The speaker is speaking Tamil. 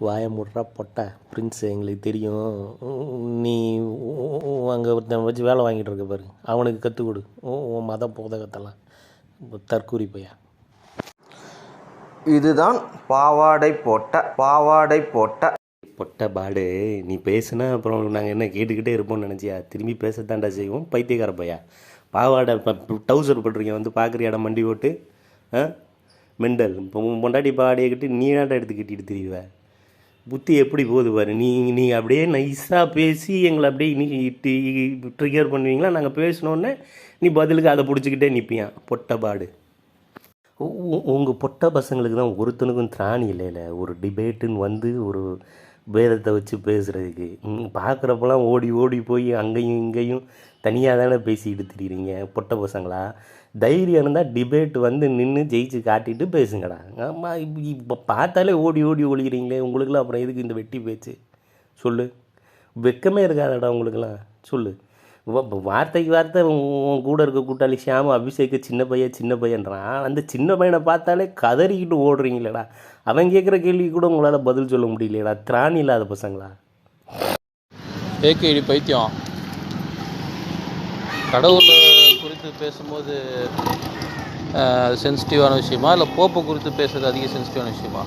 வாய முட்றா பொட்டை. பிரின்ஸ் எங்களுக்கு தெரியும். நீ அங்கே ஒருத்தன் வச்சு வேலை வாங்கிட்டு இருக்க பாரு. அவனுக்கு கற்றுக் கொடு. உன் மத போதகத்தெல்லாம். தற்கூரி பையா. இதுதான் பாவாடை போட்ட பாவாடை போட்ட. பொட்டை பாடு நீ பேசுனா அப்புறம் நாங்கள் என்ன கேட்டுக்கிட்டே இருப்போம்னு நினச்சியா? திரும்பி பேசத்தாண்டா செய்வோம் பைத்தியக்கார பையா. பாவாடை இப்போ டவுசர் போட்டிருக்கேன் வந்து பார்க்குற இடம் மண்டி போட்டு? ஆ? மெண்டல். இப்போ பொண்டாட்டி பாவாடையை கட்டி நீ நாட்டை எடுத்து கட்டிட்டு திரியுவ புத்தி எப்படி போகுது பாரு. நீ நீ அப்படியே நைஸாக பேசி எங்களை அப்படியே நீ ட்ரிகர் பண்ணுவீங்களா? நாங்கள் பேசினோன்னே நீ பதிலுக்கு அதை பிடிச்சிக்கிட்டே நிற்பியான் பொட்டபாடு உங்கள் பொட்ட பசங்களுக்கு தான் ஒருத்தனுக்கும் திராணி இல்லைல்ல ஒரு டிபேட்டுன்னு வந்து ஒரு பேதத்தை வச்சு பேசுகிறதுக்கு பார்க்குறப்பெல்லாம் ஓடி ஓடி போய் அங்கேயும் இங்கேயும் தனியாக தானே பேசிக்கிட்டு திரிகிறீங்க பொட்ட பசங்களா? தைரியம் இருந்தால் டிபேட் வந்து நின்று ஜெயிச்சு காட்டிட்டு பேசுங்கடா. ஆமாம் இப்போ பார்த்தாலே ஓடி ஓடி ஒழிக்கிறீங்களே உங்களுக்குலாம் அப்புறம் எதுக்கு இந்த வெட்டி பேச்சு? சொல்லு. வெக்கமே இருக்காதடா உங்களுக்குலாம் சொல்லு. வார்த்தைக்கு வார்த்தை உன் கூட இருக்க கூட்டாளி ஷியாம அபிஷேக்கு சின்ன பையன் சின்ன பையன்றான் அந்த சின்ன பையனை பார்த்தாலே கதறிக்கிட்டு ஓடுறீங்களேடா. அவன் கேட்குற கேள்விக்கு கூட உங்களால் பதில் சொல்ல முடியலடா திராணி இல்லாத பசங்களா? ஏகேடி பைத்தியம். கடவுள் குறித்து பேசும்போது சென்சிட்டிவான விஷயமா? இல்லை போப்பு குறித்து பேசுறது அதிக சென்சிட்டிவான விஷயமா?